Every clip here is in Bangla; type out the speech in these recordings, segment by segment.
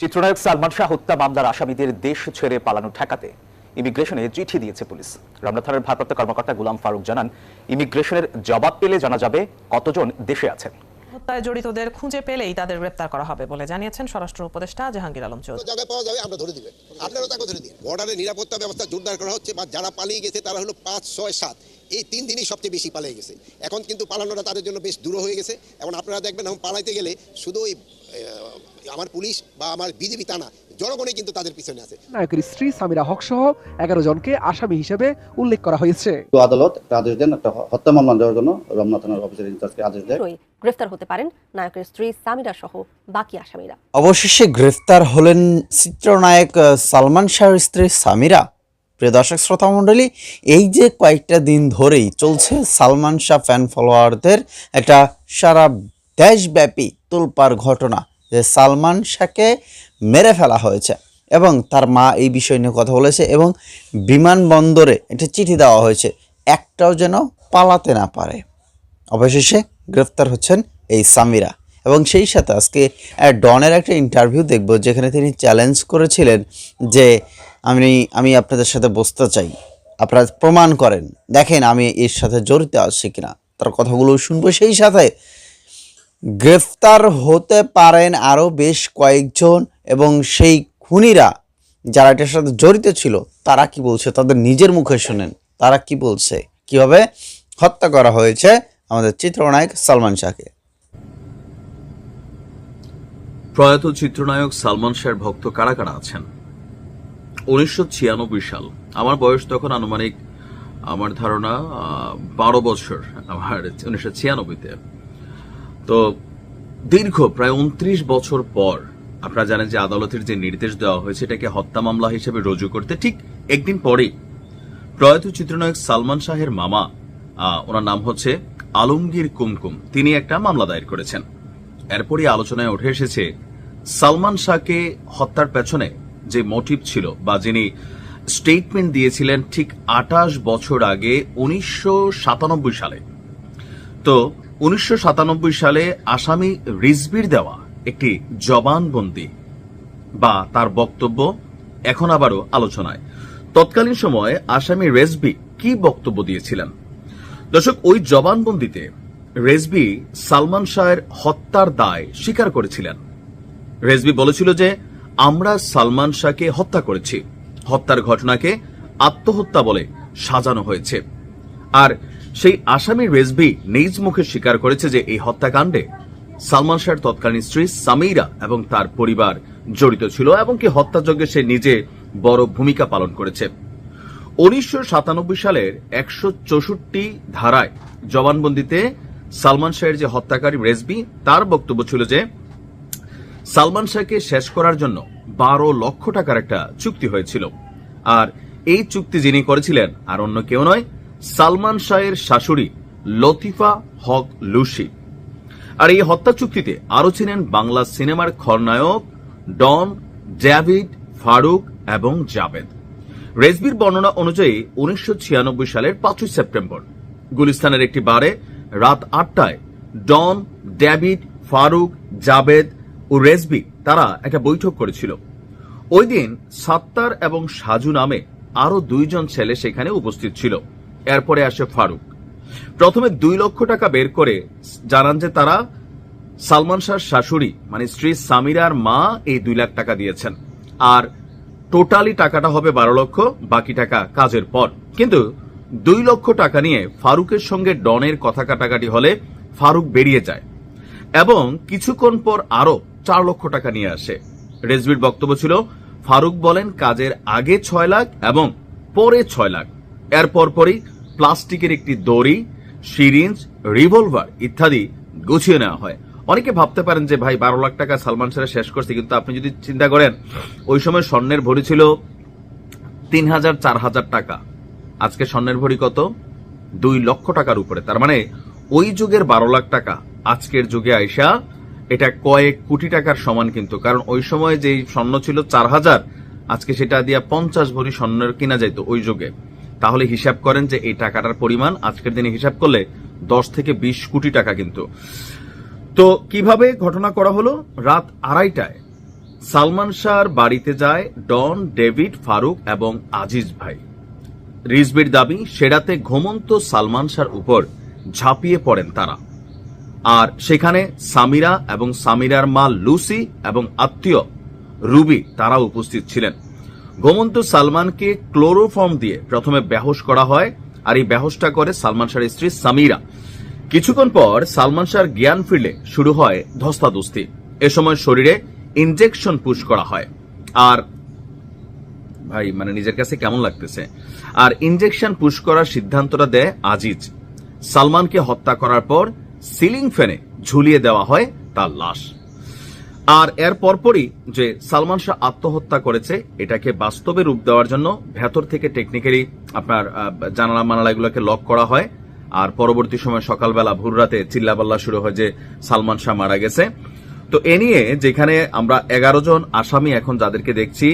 চিত্রনায়ক সালমান শাহ হত্যা মামলার আসামিদের দেশ ছেড়ে পালানো ঠেকাতে ইমিগ্রেশনে চিঠি দিয়েছে পুলিশ। রমনা থানার ভারপ্রাপ্ত কর্মকর্তা গুলাম ফারুক জানান ইমিগ্রেশনের জবাব পেলে জানা যাবে কতজন দেশে আছেন। হত্যায় জড়িতদের খুঁজে পেলেই তাদের গ্রেপ্তার করা হবে বলে জানিয়েছেন স্বরাষ্ট্র উপদেষ্টা জাহাঙ্গীর আলম চৌধুরী। পাওয়া যাবে আমরা ধরে দিবেন আপনারাও তাকে ধরে দিন। বর্ডারে নিরাপত্তা ব্যবস্থা জোরদার করা হচ্ছে বা যারা পালিয়ে গেছে তারা হলো পাঁচ ছয় সাত। এই তিন দিনই সবচেয়ে বেশি পালিয়ে গেছে। এখন কিন্তু পালানোটা তাদের জন্য বেশ দূর হয়ে গেছে। এখন আপনারা দেখবেন এখন পালাইতে গেলে শুধু ওই আহ, আমার পুলিশ বা আমার বিজেপি তা না জনগণই কিন্তু তাদের পিছনে আছে। নায়কের স্ত্রী সামিরা হক সহ এগারো জনকে আসামি হিসেবে উল্লেখ করা হয়েছে। আদালত একটা আদেশ দেন একটা হত্যা মামলা দেওয়ার জন্য রমনা থানার অফিসার ইনচার্জকে আদেশ দেয়। গ্রেফতার হতে পারেন নায়কের স্ত্রী সামিরা সহ বাকি আসামিরা। অবশেষে গ্রেফতার হলেন চিত্রনায়ক সালমান শাহর স্ত্রী সামিরা। প্রিয় দর্শক শ্রোতা মণ্ডলী এই যে কয়েকটা দিন ধরেই চলছে সালমান শাহ ফ্যান ফলোয়ারদের একটা সারা দেশব্যাপী তোলপার ঘটনা। যে সালমান শাহকে মেরে ফেলা হয়েছে এবং তার মা এই বিষয় নিয়ে কথা বলেছে এবং বিমানবন্দরে একটা চিঠি দেওয়া হয়েছে, একটাও যেন পালাতে না পারে। অবশেষে গ্রেফতার হচ্ছেন এই সামিরা এবং সেই সাথে আজকে ডনের একটা ইন্টারভিউ দেখব যেখানে তিনি চ্যালেঞ্জ করেছিলেন যে আমি আমি আপনাদের সাথে বসতে চাই, আপনারা প্রমাণ করেন, দেখেন আমি এর সাথে জড়িত আছি কিনা। তার কথাগুলো শুনব, সেই সাথে গ্রেফতার হতে পারেন আরও বেশ কয়েকজন এবং সেই খুনিরা যারা এটার সাথে জড়িত ছিল, তারা কি বলছে? তাদের নিজের মুখে শোনেন। তারা কি বলছে? কীভাবে? হত্যা করা হয়েছে আমাদের চিত্রনায়ক সালমান শাহকে। প্রয়াত চিত্রনায়ক সালমান শাহের ভক্ত কারা কারা আছেন? উনিশশো ছিয়ানব্বই সাল। আমার বয়স তখন আনুমানিক, আমার ধারণা বারো বছর। আমার উনিশশো ছিয়ানব্বইতে। তো দীর্ঘ প্রায় উনত্রিশ বছর পর আপনারা জানেন যে আদালতের যে নির্দেশ দেওয়া হয়েছে, এটাকে হত্যা মামলা হিসেবে রুজু করতে ঠিক একদিন পরেই প্রয়াত চিত্রনায়ক সালমান শাহের মামা ওনার নাম হচ্ছে আলমগীর কুমকুম। তিনি একটা মামলা দায়ের করেছেন। এরপরই আলোচনায় উঠে এসেছে সালমান শাহকে হত্যার পেছনে যে মোটিভ ছিল বা যিনি স্টেটমেন্ট দিয়েছিলেন ঠিক আটাশ বছর আগে উনিশশো সাতানব্বই সালে। তো উনিশশো সাতানব্বই সালে আসামি রিজবির দেওয়া একটি জবানবন্দি বা তার বক্তব্য এখন আবারও আলোচনায়। তৎকালীন সময়ে আসামি রেজবি কি বক্তব্য দিয়েছিলেন? দর্শক, ওই জবানবন্দিতে রেজবি সালমান শাহের হত্যার দায় স্বীকার করেছিলেন। রেজবি বলেছিল যে, আমরা সালমান শাহকে হত্যা করেছি। হত্যার ঘটনাকে আত্মহত্যা বলে সাজানো হয়েছে। আর সেই আসামি রেজবি নিজ মুখে স্বীকার করেছে যে এই হত্যাকাণ্ডে সালমান শাহের তৎকালীন স্ত্রী সামিরা এবং তার পরিবার জড়িত ছিল এবং কি হত্যাযজ্ঞে সে নিজে বড় ভূমিকা পালন করেছে। উনিশশো সাতানব্বই সালের একশো চৌষট্টি ধারায় জবানবন্দিতে সালমান শাহের যে হত্যাকারী রেজবি তার বক্তব্য ছিল যে, সালমান শাহকে শেষ করার জন্য বারো লক্ষ টাকার একটা চুক্তি হয়েছিল। আর এই চুক্তি যিনি করেছিলেন, আর অন্য কেউ নয় সালমান শাহের শাশুড়ি লতিফা হক লুসি আর এই হত্যা চুক্তিতে আরও ছিলেন বাংলা সিনেমার খলনায়ক ডন ডেভিড ফারুক এবং জাভেদ। রেজবির বর্ণনা অনুযায়ী উনিশশো ছিয়ানব্বই সালের পাঁচই সেপ্টেম্বর। গুলিস্তানের একটি বারে রাত আটটায় ডন ডেভিড ফারুক জাবেদ ও রেজবি তারা একটা বৈঠক করেছিল। ওই দিন সাত্তার এবং সাজু নামে আরও দুইজন ছেলে সেখানে উপস্থিত ছিল। এরপরে আসে ফারুক। প্রথমে দুই লক্ষ টাকা বের করে জানান যে তারা সালমান শাহর শাশুড়ি মানে স্ত্রী সামিরার মা, এই দুই লাখ টাকা দিয়েছেন। আর টোটালি টাকাটা হবে বারো লক্ষ, বাকি টাকা কাজের পর। কিন্তু দুই লক্ষ টাকা নিয়ে ফারুকের সঙ্গে ডনের কথা কাটাকাটি হলে ফারুক বেরিয়ে যায় এবং কিছুক্ষণ পর আরও চার লক্ষ টাকা নিয়ে আসে। রেজবির বক্তব্য ছিল, ফারুক বলেন, কাজের আগে ছয় লাখ এবং পরে ছয় লাখ। এর পরপরই প্লাস্টিকের একটি দড়ি, সিরিঞ্জ রিভলভার ইত্যাদি গুছিয়ে নেওয়া হয়। অনেকে ভাবতে পারেন যে, ভাই, বারো লাখ টাকা সালমান শাহ শেষ করছে। কিন্তু আপনি যদি চিন্তা করেন, ওই সময় স্বর্ণের ভরি ছিল তিন হাজার, চার হাজার টাকা। আজকে স্বর্ণের ভরি কত? দুই লক্ষ টাকার উপরে। তার মানে ওই যুগের বারো লাখ টাকা আজকের যুগে আইসা, এটা কয়েক কোটি টাকার সমান কিন্তু। কারণ ওই সময় যেই স্বর্ণ ছিল চার হাজার, আজকে সেটা দিয়ে পঞ্চাশ ভরি স্বর্ণের কিনা যাইতো ওই যুগে। তাহলে হিসাব করেন যে এই টাকাটার পরিমাণ আজকের দিনে হিসাব করলে দশ থেকে বিশ কোটি টাকা কিন্তু। তো কীভাবে ঘটনা করা হলো? রাত আড়াইটায় সালমান শাহর বাড়িতে যায় ডন, ডেভিড, ফারুক এবং আজিজ ভাই। রিজবির দাবি, সেরাতে ঘুমন্ত সালমান শাহর উপর ঝাঁপিয়ে পড়েন তারা। আর সেখানে সামিরা এবং সামিরার মা লুসি এবং আত্মীয় রুবি তারা উপস্থিত ছিলেন। ঘুমন্ত সালমানকে ক্লোরোফর্ম দিয়ে প্রথমে বেহোশ করা হয়, আর এই বেহোশটা করে সালমান শাহর স্ত্রী সামিরা। কিছুক্ষণ পর সালমান শাহর জ্ঞান ফিরলে শুরু হয় ধস্তাধস্তি। এ সময় শরীরে ইনজেকশন পুশ করা হয়। আর ভাই মানে নিজের কাছে কেমন লাগতেছে? আর ইনজেকশন পুশ করার সিদ্ধান্তটা দেয় আজিজ। সালমানকে হত্যা করার পর সিলিং ফ্যানে ঝুলিয়ে দেওয়া হয় তার লাশ। আর এর পরপরই যে সালমান শাহ আত্মহত্যা করেছে, এটাকে বাস্তবে রূপ দেওয়ার জন্য ভেতর থেকে টেকনিক্যালি আপনার জানালা মানালাগুলোকে লক করা হয়। আর পরবর্তী সময় সকালবেলা, ভোর রাতে চিল্লাপাল্লা শুরু হয় যে সালমান শাহ মারা গেছে। তো এ নিয়ে যেখানে আমরা এগারো জন আসামি এখন যাদেরকে দেখছি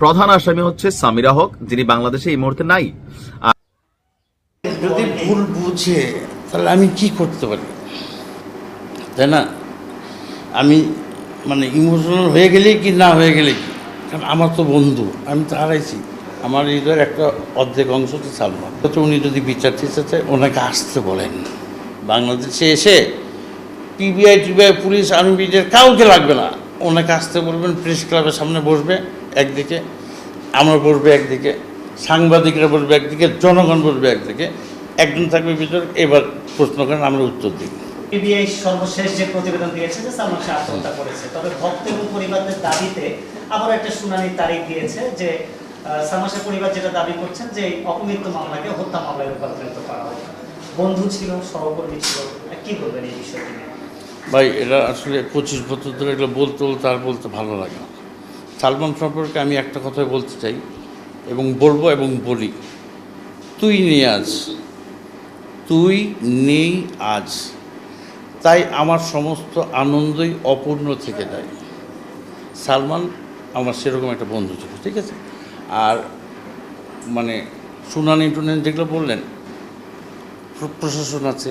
প্রধান আসামি হচ্ছে সামিরা হক, যিনি বাংলাদেশে এই মুহূর্তে নাই। যদি ভুল বুঝে, তাহলে আমি কি করতে পারি? তাই না? আমি মানে ইমোশনাল হয়ে গেলেই কি, না হয়ে গেলে কি? কারণ আমার তো বন্ধু, আমি তো হারাইছি। আমার হৃদয়ের একটা অর্ধেক অংশ তো সালমান। তো উনি যদি বিচার চেয়েছে ওনাকে আসতে বলেন। বাংলাদেশে এসে পিবিআই টিবিআই পুলিশ, আর্মিদের কাউকে লাগবে না। ওনাকে আসতে বলবেন প্রেস ক্লাবের সামনে বসবে একদিকে, আমরা বসবে একদিকে, সাংবাদিকরা বসবে একদিকে, জনগণ বসবে একদিকে। একজন থাকবে ভিতর, এবার প্রশ্ন করেন, আমরা উত্তর দিই। পিবিআই সর্বশেষ যে প্রতিবেদন দিয়েছে যে সালমান শাহ আত্মহত্যা করেছে তবে ভক্ত এবং পরিবারদের দাবিতে আবার একটা শুনানির তারিখ দিয়েছে যে সালমান শাহ পরিবার যেটা দাবি করছেন যে অপমৃত্যু মামলাকে হত্যা মামলায় রূপান্তরিত করা হয় বন্ধু ছিল সহকর্মী ছিল কি বলবেন এই বিষয়টি ভাই এরা আসলে পঁচিশ বছর ধরে এগুলো বলতে বলতে আর বলতে ভালো লাগে না। সালমান সম্পর্কে আমি একটা কথাই বলতে চাই এবং বলব এবং বলি। তুই নেই আজ। তুই নেই আজ। তাই আমার সমস্ত আনন্দই অপূর্ণ থেকে যায়। সালমান আমার সেরকম একটা বন্ধু ছিল ঠিক আছে? আর মানে শুনানি টুনানি যেগুলো বললেন প্রশাসন আছে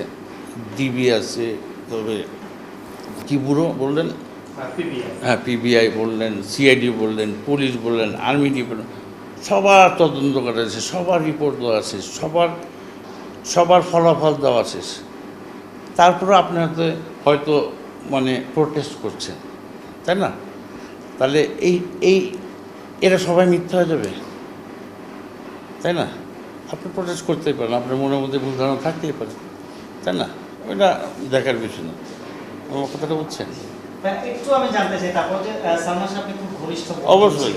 ডিবি আছে তবে কি বুড়ো বললেন? হ্যাঁ পিবিআই। বললেন সিআইডি বললেন পুলিশ বললেন আর্মি ডি বললেন সবার তদন্ত করা আছে সবার রিপোর্ট দেওয়া আছে সবার সবার ফলাফল দেওয়া আছে তারপরে আপনি হয়তো হয়তো মানে প্রোটেস্ট করছেন তাই না? তাহলে এই এই এরা সবাই মিথ্যা হয়ে যাবে তাই না? আপনি প্রোটেস্ট করতেই পারেন আপনার মনের মধ্যে ভুল ধারণা থাকতেই পারে তাই না? ওইটা দেখার বিষয় না। আমার কথাটা বুঝছেন? একটু আমি জানতে চাই তারপর যে সালমান আপনি খুব ঘনিষ্ঠ অবশ্যই।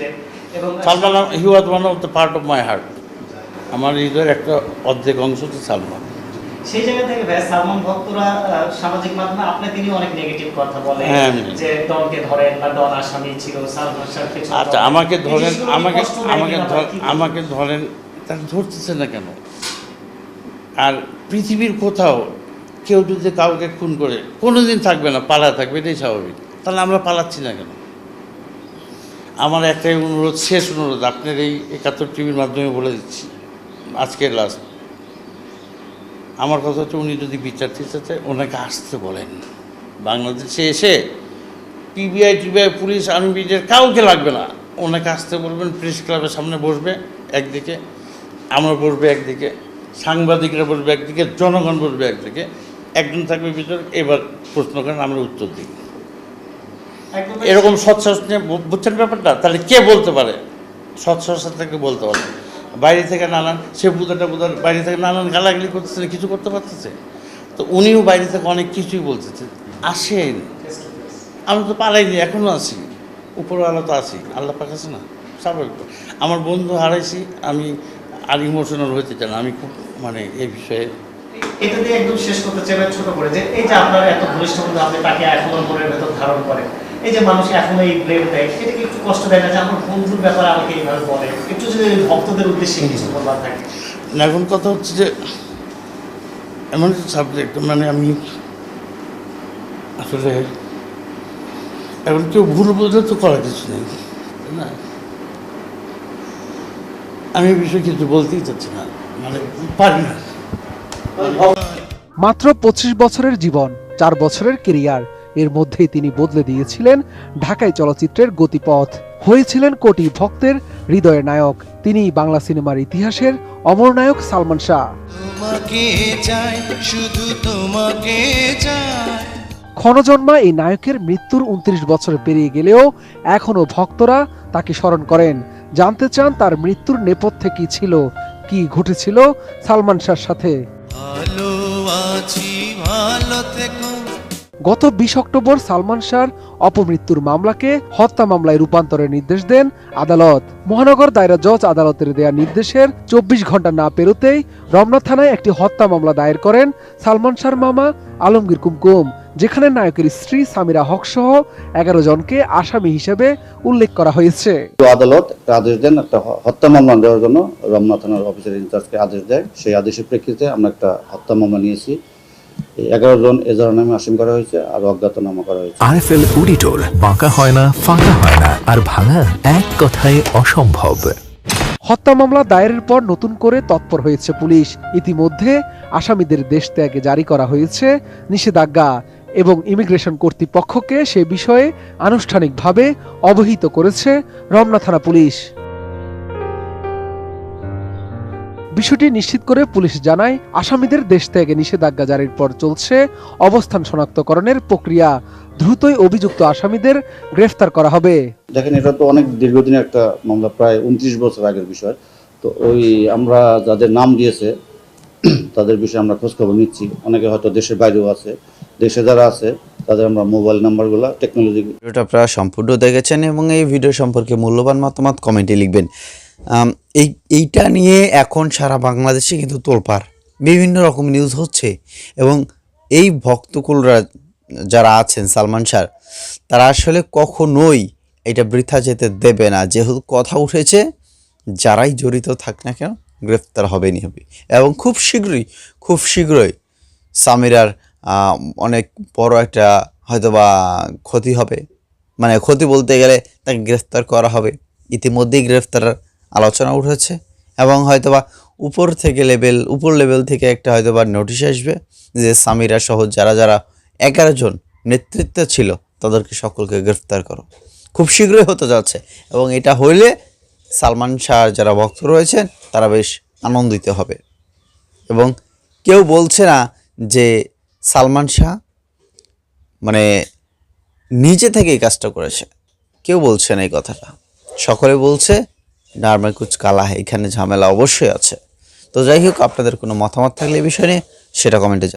এবং Salman he was one of the part of my heart আমার হৃদয়ের একটা অর্ধেক অংশ তো সালমান। সেই জায়গা থেকে ভাই সালমান ভক্তরা সামাজিক মাধ্যমে আপনি তিনি অনেক নেগেটিভ কথা বলে হ্যাঁ, যে ডনকে ধরেন বা ডন আসামি ছিল সালমান শাহ আচ্ছা আমাকে ধরেন আমাকে আমাকে আমাকে ধরেন তার ধরতেছে না কেন? আর পৃথিবীর কোথাও কেউ যদি কাউকে খুন করে কোনো দিন থাকবে না পালা থাকবে এটাই স্বাভাবিক। তাহলে আমরা পালাচ্ছি না কেন? আমার একটাই অনুরোধ শেষ অনুরোধ আপনার এই একাত্তর টিভির মাধ্যমে বলে দিচ্ছি আজকের লাস্ট আমার কথা হচ্ছে উনি যদি বিচার দিতে ওনাকে আসতে বলেন। বাংলাদেশে এসে পিবিআই টিবিআই পুলিশ আর্মিদের কাউকে লাগবে না ওনাকে আসতে বলবেন প্রেস ক্লাবের সামনে বসবে একদিকে আমরা বসবে একদিকে সাংবাদিকরা বসবে একদিকে জনগণ বসবে একদিকে একজন থাকবে ভিতর এবার প্রশ্ন করেন আমরা উত্তর দিই। এরকম সৎসাহস নিয়ে বুঝছেন ব্যাপারটা? তাহলে কে বলতে পারে? সৎসাহস থেকে বলতে পারে। বাইরে থেকে নানান, সে বুধাটা বুধার বাইরে থেকে নানান গালাগালি করতেছে, কিছু করতে পারতেছে। তো উনিও বাইরে থেকে অনেক কিছুই বলতেছে। আসেন। আমি তো পালাইনি এখনও আছি। উপরওয়ালা তো আছি, আল্লাহ পাক আছে না? স্বাভাবিক। আমার বন্ধু হারাইছি, আমি আর ইমোশনাল হইতে চাই না। আমি খুব মানে এই বিষয়ে এটা দিয়ে একদম শেষ করতে চাই, ছোট করে যে, এই যে আপনার এত ঘনিষ্ঠ বন্ধু, আপনি তাকে এখনও মনের ভেতর ধারণ করেন। এই যে মানুষ এখনও এই ব্লেম দেয় একটু কষ্ট দেয় না যে আমার বন্ধুর ব্যাপারে আমাকে এইভাবে বলে। একটু যদি ভক্তদের উদ্দেশ্যে কিছু বলবার থাকে। এখন কথা হচ্ছে যে এমন সাবজেক্ট মানে আমি আসলে এখন কেউ ভুল বুঝলে তো করার কিছু নেই না? আমি বিষয়ে কিছু বলতেই চাচ্ছি না মানে পারি না। মাত্র পঁচিশ বছরের জীবন চার বছরের কেরিয়ার এর মধ্যেই তিনি বদলে দিয়েছিলেন ঢাকাই চলচ্চিত্রের গতিপথ। হয়েছিলেন কোটি ভক্তের হৃদয়ের নায়ক। তিনি বাংলা সিনেমার ইতিহাসের অমর নায়ক সালমান শাহ। ক্ষণজন্মা এই নায়কের মৃত্যুর উনত্রিশ বছর পেরিয়ে গেলেও এখনও ভক্তরা তাকে স্মরণ করেন। জানতে চান তার মৃত্যুর নেপথ্যে কি ছিল কি ঘটেছিল সালমান শাহর সাথে। ভালো আছি ভালো থেকো গত বিশ অক্টোবর সালমান শাহর অপমৃত্যুর মামলাকে হত্যা মামলায় রূপান্তরের নির্দেশ দেন আদালত। মহানগর দায়রা জজ আদালতের দেয়া নির্দেশের চব্বিশ ঘণ্টা না পেরোতেই রমনা থানায় একটি হত্যা মামলা দায়ের করেন সালমান শাহর মামা আলমগীর কুমকুম, যেখানে নায়কের স্ত্রী সামিরা হক সহ এগারো জনকে আসামি হিসেবে উল্লেখ করা হয়েছে। আদালত আদেশ দেন একটা হত্যা মামলা দেওয়ার জন্য। রমনা থানার অফিসার ইনচার্জকে আদেশ দেয়। সেই আদেশের প্রেক্ষিতে আমরা একটা হত্যা মামলা নিয়েছি। এগারো জন এজারা নামে আসামি করা হয়েছে আর অজ্ঞাতনামা করা হয়েছে। আরএফএল অডিটর বাঁকা হয় না ফাঁকা হয় না আর ভাঙা এক কথায় অসম্ভব। হত্যা মামলা দায়েরের পর নতুন করে তৎপর হয়েছে পুলিশ। ইতিমধ্যে আসামিদের দেশ ত্যাগে জারি করা হয়েছে নিষেধাজ্ঞা এবং ইমিগ্রেশন কর্তৃপক্ষকে সে বিষয়ে আনুষ্ঠানিকভাবে অবহিত করেছে রমনা থানা পুলিশ। বিষয়টি নিশ্চিত করে পুলিশ জানায় আসামিদের দেশ ত্যাগে নিষেধাজ্ঞা জারির পর চলছে অবস্থান শনাক্তকরণের প্রক্রিয়া। দ্রুতই অভিযুক্ত আসামিদের গ্রেফতার করা হবে। দেখেন এটা তো অনেক দীর্ঘদিনের একটা মামলা প্রায় উনত্রিশ বছর আগের বিষয়। তো ওই আমরা যাদের নাম দিয়েছে তাদের বিষয়ে আমরা খোঁজখবর নিচ্ছি। অনেকে হয়তো দেশের বাইরেও আছে দেশে যারা আছে তাদের আমরা মোবাইল নাম্বারগুলো টেকনোলজি ভিডিওটা আপনারা সম্পূর্ণ দেখেছেন এবং এই ভিডিও সম্পর্কে মূল্যবান মতামত কমেন্টে লিখবেন। এই, এইটা নিয়ে এখন সারা বাংলাদেশে কিন্তু তোলপাড়। বিভিন্ন রকম নিউজ হচ্ছে এবং এই ভক্তকুলরা যারা আছেন, সালমান শাহ তারা আসলে কখনোই এটা বৃথা যেতে দেবে না। যেহেতু কথা উঠেছে, যারাই জড়িত থাক না কেন, গ্রেফতার হবেনি হবে এবং খুব শীঘ্রই খুব শীঘ্রই সামিরার অনেক বড় একটা হয়তোবা ক্ষতি হবে। মানে ক্ষতি বলতে গেলে তাকে গ্রেফতার করা হবে। ইতিমধ্যেই গ্রেফতারের আলোচনা উঠেছে এবং হয়তোবা উপর থেকে লেভেল উপর লেভেল থেকে একটা হয়তোবা নোটিশ আসবে যে সামিরা সহ যারা যারা এগারো জন নেতৃত্ব ছিল তাদেরকে সকলকে গ্রেফতার করো। খুব শীঘ্রই হতে যাচ্ছে এবং এটা হইলে সালমান শাহ যারা ভক্ত রয়েছেন তারা বেশ আনন্দিত হবে। এবং কেউ বলছে না যে সালমান শাহ মানে নিজে থেকে এই কাজটা করেছে। কেউ বলছে না এই কথাটা। সকলে বলছে ডারমে কুচ কালা এখানে ঝামেলা অবশ্যই আছে। তো যাই হোক, আপনাদের কোনো মতামত থাকলে এই বিষয় নিয়ে সেটা কমেন্টে